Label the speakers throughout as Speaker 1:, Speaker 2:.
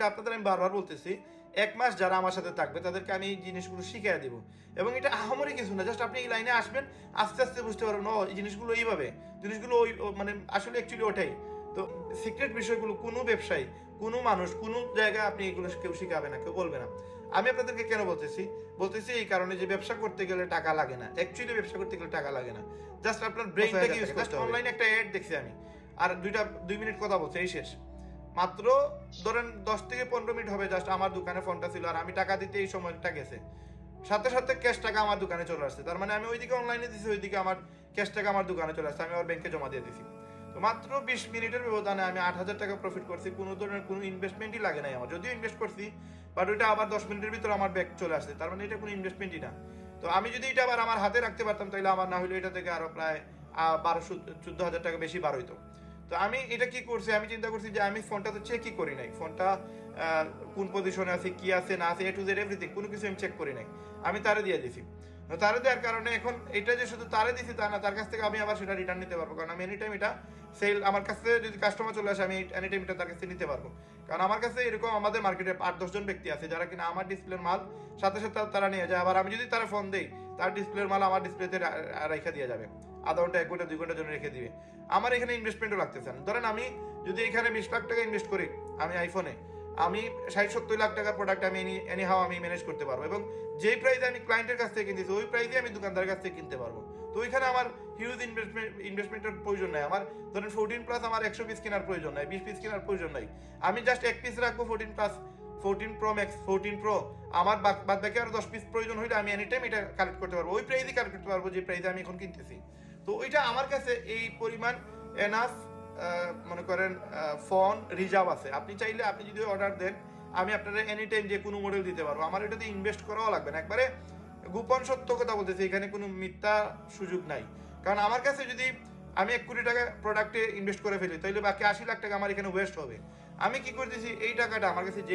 Speaker 1: ওটা আপনাদের আমি বারবার বলতেছি এক মাস যারা আমার সাথে থাকবে তাদেরকে আমি এই জিনিসগুলো শিখিয়ে দেবো। এবং এটা আহামরি কিছু না জাস্ট আপনি এই লাইনে আসবেন আস্তে আস্তে বুঝতে পারবেন ও এই জিনিসগুলো এইভাবে জিনিসগুলো ওই মানে আসলে অ্যাকচুয়ালি ওটাই। তো সিক্রেট বিষয়গুলো কোনো ব্যবসায়ী কোনো মানুষ কোনো জায়গায় আপনি এগুলো কেউ শিখাবে না কেউ বলবে না। আমি আপনাদেরকে কেন বলতেছি? বলতেছি এই কারণে যে ব্যবসা করতে গেলে টাকা লাগে না অ্যাকচুয়ালি ব্যবসা করতে গেলে টাকা লাগে না। জাস্ট আপনার ব্রেইনটাকে ইউজ করতে অনলাইনে একটা অ্যাড দেখছি আমি। আর দুইটা দুই মিনিট কথা বলছি এই শেষ। মাত্র ধরেন দশ থেকে পনেরো মিনিট হবে জাস্ট আমার দোকানে ফোনটা ছিল আর আমি টাকা দিতে এই সময়টা গেছে। সাথে সাথে ক্যাশ টাকা আমার দোকানে চলে আসছে। তার মানে আমি ওইদিকে অনলাইনে দিছি, ওইদিকে আমার ক্যাশ টাকা আমার দোকানে চলে আসছে। আমি আমার ব্যাংকে জমা দিয়ে দিছি। তো মাত্র বিশ মিনিটের ব্যবধানে আমি আট হাজার টাকা প্রফিট করছি। কোনো ধরনের কোনো ইনভেস্টমেন্টই লাগে নাই আমার। যদিও ইনভেস্ট করছি বাট ওইটা আবার দশ মিনিটের ভিতরে আমার ব্যাগ চলে আসছে। তার মানে এটা কোনো ইনভেস্টমেন্টই না। তো আমি যদি এটা আবার আমার হাতে রাখতে পারতাম, তাহলে আমার না হলে এটা থেকে আরও প্রায় বারোশো, চোদ্দ হাজার টাকা বেশি বার হইতো। তো আমি এটা কি করছি আমি চিন্তা করছি যে আমি ফোনটা তো চেকই করি নাই ফোনটা কোন পজিশনে আছে কি আছে না আছে এ টু জেড এভরিথিং কোনো কিছু আমি চেক করি নাই আমি তারে দিয়ে দিছি তারে দেওয়ার কারণে এখন এটা যে শুধু তারে দিছি তা না তার কাছ থেকে আমি আবার সেটা রিটার্ন নিতে পারব কারণ আমি এনি টাইম এটা সেল আমার কাছে যদি কাস্টমার চলে আসে আমি এনি টাইম এটা তার কাছে নিতে পারব কারণ আমার কাছে এরকম আমাদের মার্কেটে আট দশজন ব্যক্তি আছে যারা কিনা আমার ডিসপ্লের মাল সাথে সাথে তারা নিয়ে যায় আবার আমি যদি তারা ফোন দেই তার ডিসপ্লের মাল আমার ডিসপ্লেতে রেখে দিয়ে যাবে আধা ঘণ্টা, এক ঘণ্টা, দুই ঘণ্টার জন্য রেখে দিবে। আমার এখানে ইনভেস্টমেন্টও লাগতেছে না। ধরেন আমি যদি এখানে বিশ লাখ টাকা ইনভেস্ট করি, আমি আইফোনে আমি ষাট, সত্তর লাখ টাকার প্রোডাক্ট আমি এনি হাও আমি ম্যানেজ করতে পারব এবং যেই প্রাইসে আমি ক্লায়েন্টের কাছ থেকে কিনতেছি, ওই প্রাইসে আমি দোকানদারের কাছ থেকে কিনতে পারব। তো ওইখানে আমার হিউজ ইনভেস্টমেন্ট ইনভেস্টমেন্টের প্রয়োজন নাই। আমার ধরেন ফোরটিন প্লাস আমার একশো পিস কেনার প্রয়োজন নাই, বিশ পিস কেনার প্রয়োজন নাই। আমি জাস্ট এক পিস রাখব fourteen plus fourteen pro max fourteen pro আমার বাদ- বাকি আরও দশ পিস প্রয়োজন হইলে আমি এনি টাইম এটা কালেক্ট করতে পারব। ওই প্রাইসই কালেক্ট করতে পারব যে প্রাইসে আমি এখন কিনতেছি। তো ওইটা আমার কাছে এই পরিমাণ এনাফ মনে করেন ফোন, রিজার্ভ আছে। আপনি চাইলে আপনি যদি অর্ডার দেন, আমি আপনারা এনি টাইম যে কোনো মডেল দিতে পারব। আমার এটাতে ইনভেস্ট করাও লাগবে না। একবারে গোপন সত্য কথা বলতেছি, এখানে কোনো মিথ্যা সুযোগ নাই। কারণ আমার কাছে যদি আমি এক কোটি টাকা প্রোডাক্টে ইনভেস্ট করে ফেলি তাহলে বাকি আশি লাখ টাকা আমার এখানে ওয়েস্ট হবে। আমি কি করতেছি, এই টাকাটা আমার কাছে যে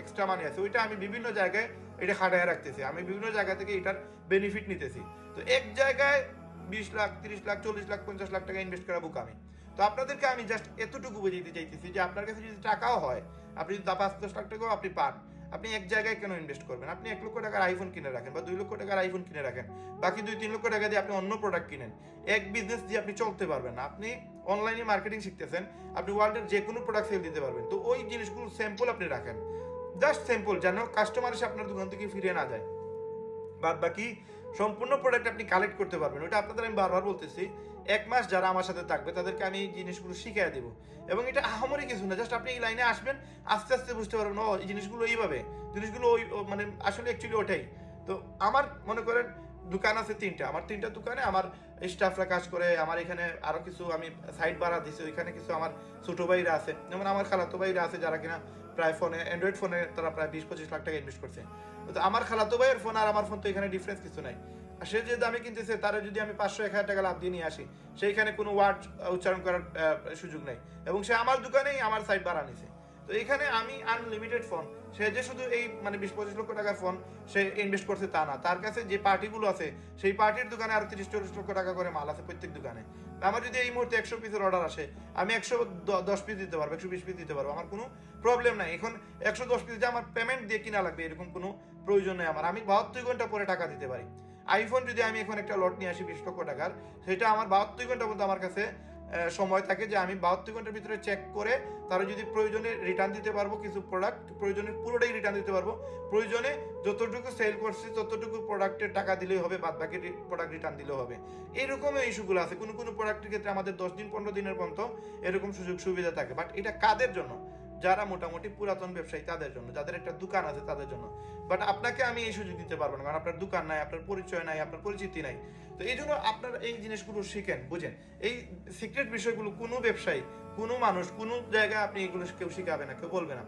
Speaker 1: এক্সট্রা মানি আছে, ওইটা আমি বিভিন্ন জায়গায় এটা খাটায় রাখতেছি। আমি বিভিন্ন জায়গা থেকে এটার বেনিফিট নিতেছি। তো এক জায়গায় বিশ লাখ, তিরিশ লাখ, চল্লিশ লাখ, পঞ্চাশ লাখ টাকা ইনভেস্ট করা আমি তো আপনাদেরকে আমি জাস্ট এতটুকু বুঝাইতে চাইতেছি যে আপনার কাছে যদি টাকাও হয়, আপনি যদি পাঁচ, দশ লাখ টাকাও আপনি পান, আপনি এক জায়গায় কেন ইনভেস্ট করবেন? আপনি এক লক্ষ টাকার আইফোন কিনে রাখেন বা দুই লক্ষ টাকার আইফোন কিনে রাখেন, বাকি দুই, তিন লক্ষ টাকা দিয়ে আপনি অন্য প্রোডাক্ট কিনেন। এক বিজনেস দিয়ে আপনি চলতে পারবেন না। আপনি অনলাইনে মার্কেটিং শিখতেছেন, আপনি ওয়ার্ল্ডের যে কোনো প্রোডাক্ট সেল দিতে পারবেন। তো ওই জিনিসগুলো স্যাম্পল আপনি রাখেন। জাস্ট স্যাম্পল যেন কাস্টমার এসে আপনার দোকান থেকে ফিরে না যায়। বাদ বাকি সম্পূর্ণ প্রোডাক্ট আপনি কালেক্ট করতে পারবেন। ওটা আপনাদের আমি বারবার বলতেছি, এক মাস যারা আমার সাথে থাকবে, তাদেরকে আমি এই জিনিসগুলো শিখিয়ে দেবো। এবং এটা আহামরি কিছু না জাস্ট আপনি এই লাইনে আসবেন, আস্তে আস্তে বুঝতে পারবেন, ও, এই জিনিসগুলো এইভাবে, জিনিসগুলো ওই মানে আসলে অ্যাকচুয়ালি ওটাই। তো আমার মনে করেন, দোকান আছে তিনটা। আমার তিনটা দোকানে আমার স্টাফরা কাজ করে, আমার এখানে আরও কিছু আমি সাইড বাড়া দিছি, ওইখানে কিছু আমার ছোট ভাইরা আছে। যেমন আমার খালাতো ভাইরা আছে যারা কিনা প্রায় ফোনে অ্যান্ড্রয়েড ফোনে তারা প্রায় বিশ পঁচিশ লাখ টাকা ইনভেস্ট করছে। আমার খালাতো ভাইয়ের ফোন আর আমার ফোন তো এখানে ডিফারেন্স কিছু নাই। আর সে যে দামে কিনতেছে, তারা যদি আমি পাঁচশো, এক হাজার টাকা লাভ দিয়ে নিয়ে আসি, সেইখানে কোনো ওয়ার্ড উচ্চারণ করার সুযোগ নেই। এবং সে আমার দোকানেই আমার সাইড বাড়া নিছে। তো এখানে আমি আনলিমিটেড ফোন সে যে শুধু এই মানে বিশ, পঁচিশ লক্ষ টাকার ফোন সে ইনভেস্ট করছে তা না। তার কাছে যে পার্টিগুলো আছে, সেই পার্টির দোকানে আরও তিরিশ, চল্লিশ লক্ষ টাকা করে মাল আছে প্রত্যেক দোকানে। আমার যদি এই মুহূর্তে একশো পিসের অর্ডার আসে, আমি একশো দশ পিস দিতে পারব, একশো বিশ পিস দিতে পারব। আমার কোনো প্রবলেম নাই। এখন একশো দশ পিস আমার পেমেন্ট দিয়ে কিনা লাগবে, এরকম কোনো প্রয়োজন নেই আমার। আমি বাহাত্তর ঘণ্টা পরে টাকা দিতে পারি। আইফোন যদি আমি এখন একটা লট নিয়ে আসি, বিশ লক্ষ টাকার, সেটা আমার বাহাত্তর ঘণ্টা পর্যন্ত আমার কাছে সময় থাকে যে আমি বাহাত্তর ঘণ্টার ভিতরে চেক করে তারা যদি প্রয়োজনে রিটার্ন দিতে পারব কিছু প্রোডাক্ট প্রয়োজনে পুরোটাই রিটার্ন দিতে পারব। প্রয়োজনে যতটুকু সেল করছি, ততটুকু প্রোডাক্টের টাকা দিলেই হবে, বাদ বাকি প্রোডাক্ট রিটার্ন দিলেও হবে। এইরকম ইস্যুগুলো আছে। কোনো কোনো প্রোডাক্টের ক্ষেত্রে আমাদের দশ দিন, পনেরো দিনের পর্যন্ত এরকম সুযোগ সুবিধা থাকে। বাট এটা কাদের জন্য? যারা মোটামুটি পুরাতন ব্যবসায়ী, তাদের জন্য, যাদের একটা দোকান আছে তাদের জন্য। বাট আপনাকে আমি এই সুযোগ দিতে পারব না, কারণ আপনার দোকান নাই, আপনার পরিচয় নাই, আপনার পরিচিতি নাই। তো এই জন্য আপনার এই জিনিসগুলো শিখেন, বুঝেন। এই সিক্রেট বিষয়গুলো কোনো ব্যবসায়ী, কোনো মানুষ, কোনো জায়গায় আপনি এগুলো কেউ শিখাবে না, কেউ বলবে না।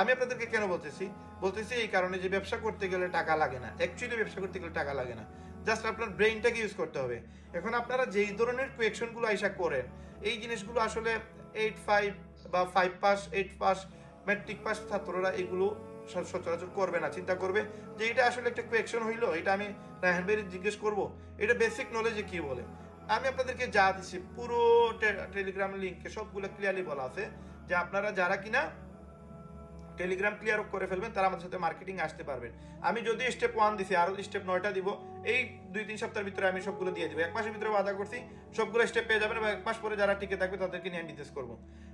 Speaker 1: আমি আপনাদেরকে কেন বলতেছি? বলতেছি এই কারণে যে ব্যবসা করতে গেলে টাকা লাগে না। অ্যাকচুয়ালি ব্যবসা করতে গেলে টাকা লাগে না। জাস্ট আপনার ব্রেইনটাকে ইউজ করতে হবে। এখন আপনারা যেই ধরনের কোয়েকশনগুলো আইসা করেন, এই জিনিসগুলো আসলে এইট ফাইভ বা five pass eight pass matric pass ছাত্ররা এগুলো সচরাচর করবে না। চিন্তা করবে যে এটা আসলে একটা কোয়েকশন হইল, এটা আমি রায়হান ভাইয়ের জিজ্ঞেস করব, এটা বেসিক নলেজে কি বলে? আমি আপনাদেরকে যা দিচ্ছি পুরো টেলিগ্রাম লিঙ্কে সবগুলো ক্লিয়ারলি বলা আছে যে আপনারা যারা কিনা টেলিগ্রাম ক্লিয়ার করে ফেলবেন, তারা আমাদের সাথে মার্কেটিং আসতে পারবেন। আমি যদি স্টেপ ওয়ান দিছি আরও স্টেপ নয়টা দিব এই দুই, তিন সপ্তাহের ভিতরে আমি সবগুলো দিয়ে দেবো। এক মাসের ভিতরে আদা করছি, সবগুলো স্টেপ পেয়ে যাবেন এবং এক মাস পরে যারা টিকে থাকবে তাদেরকে নিয়ে বিজনেস করব।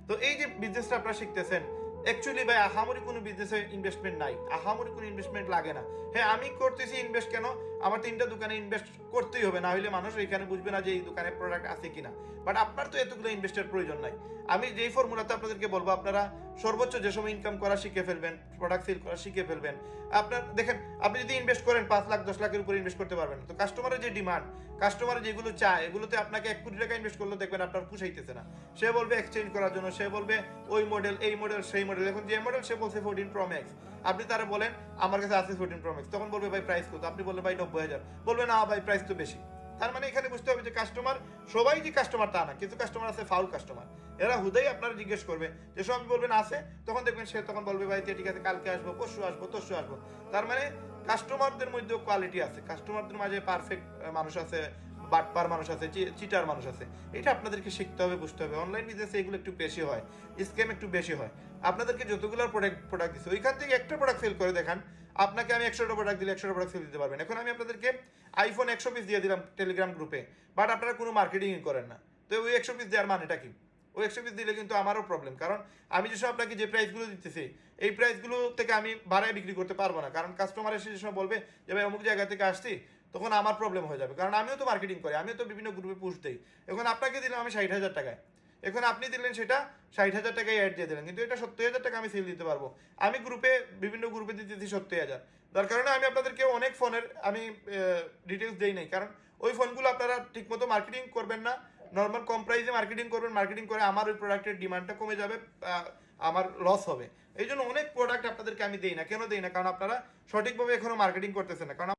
Speaker 1: তো এই যে বিজনেসটা আপনারা শিখতেছেন অ্যাকচুয়ালি ভাই, আহামরি কোনো বিজনেসে ইনভেস্টমেন্ট নাই। আহামরি কোনো ইনভেস্টমেন্ট লাগে না। হ্যাঁ আমি করতেছি ইনভেস্ট কেন? আমার তিনটা দোকানে ইনভেস্ট করতেই হবে না হলে মানুষ এখানে বুঝবে না যে এই দোকানে প্রোডাক্ট আছে কিনা। বাট আপনার তো এতগুলো ইনভেস্টের প্রয়োজন নাই। আমি যেই ফর্মুলাতে আপনাদেরকে বলব, আপনারা সর্বোচ্চ যে সময় ইনকাম করা শিখে ফেলবেন প্রোডাক্ট সেল করা শিখে ফেলবেন। আপনার, দেখেন, আপনি যদি ইনভেস্ট করেন পাঁচ লাখ, দশ লাখের উপরে ইনভেস্ট করতে পারবেন তো কাস্টমারের যে ডিমান্ড কাস্টমার যেগুলো চায়, এগুলোতে আপনাকে এক কোটি টাকা ইনভেস্ট করলে দেখবেন আপনার পুষাইতেছে না। সে বলবে এক্সচেঞ্জ করার জন্য, সে বলবে ওই মডেল এই মডেল সেই মডেল এখন যে মডেল সে বলছে ফোরটিন প্রো ম্যাক্স আপনি তারা বলেন, আমার কাছে আছে ফোরটিন প্রো ম্যাক্স তখন বলবে, ভাই প্রাইস কত? আপনি বলবেন ভাই, নব্বই হাজার। বলবে, না, ভাই প্রাইস তো বেশি। তার মানে এখানে বুঝতে হবে যে কাস্টমার সবাই যে কাস্টমার তা না, কিছু কাস্টমার আছে ফাউল কাস্টমার এরা হুদাই আপনারা জিজ্ঞেস করবে, যে সব বলবেন আছে, তখন দেখবেন সে তখন বলবে, ভাই ঠিক আছে, কালকে আসব, পরশু আসব, তরশু আসব। তার মানে কাস্টমারদের মধ্যেও কোয়ালিটি আছে। কাস্টমারদের মাঝে পারফেক্ট মানুষ আছে, বাটপার মানুষ আছে চিটার মানুষ আছে। এটা আপনাদেরকে শিখতে হবে, বুঝতে হবে। অনলাইন বিজনেসে এগুলো একটু বেশি হয় স্ক্যাম একটু বেশি হয়। আপনাদেরকে যতগুলো প্রোডাক্ট প্রোডাক্ট দিচ্ছে ওইখান থেকে একটা প্রোডাক্ট সেল করে দেখান। আপনাকে আমি একশোটা প্রোডাক্ট দিলে একশোটা প্রোডাক্ট সেল দিতে পারবেন। এখন আমি আপনাদেরকে আইফোন একশো পিস দিয়ে দিলাম টেলিগ্রাম গ্রুপে বাট আপনারা কোনো মার্কেটিং করেন না। তো ওই একশো পিস দেওয়ার মানেটা কি? ওই একশো পিস দিলে কিন্তু আমারও প্রবলেম কারণ আমি যেসব আপনাকে যে প্রাইসগুলো দিতেছি, এই প্রাইসগুলো থেকে আমি বাড়ায় বিক্রি করতে পারব না, কারণ কাস্টমার এসে যে সময় বলবে যে, ভাই, অমুক জায়গা থেকে আসছি, তখন আমার প্রবলেম হয়ে যাবে, কারণ আমিও তো মার্কেটিং করি, আমিও তো বিভিন্ন গ্রুপে পুষ দিই। এখন আপনাকে দিলাম আমি ষাট হাজার টাকায়। এখন আপনি দিলেন সেটা ষাট হাজার টাকায় অ্যাড দিয়ে দিলেন। কিন্তু এটা সত্তর হাজার টাকা আমি সেল দিতে পারব। আমি গ্রুপে বিভিন্ন গ্রুপে দিতেছি সত্তর হাজার। তার কারণে আমি আপনাদেরকে অনেক ফোনের, আমি ডিটেলস দেই নাই। কারণ ওই ফোনগুলো আপনারা ঠিকমতো মার্কেটিং করবেন না। নর্মাল কম প্রাইসে মার্কেটিং করবেন মার্কেটিং করে আমার ওই প্রোডাক্টের ডিমান্ডটা কমে যাবে আমার লস হবে। এই জন্য অনেক প্রোডাক্ট আপনাদেরকে আমি দেই না। কেন দেই না? কারণ আপনারা সঠিকভাবে এখনও মার্কেটিং করতেছেন না। কারণ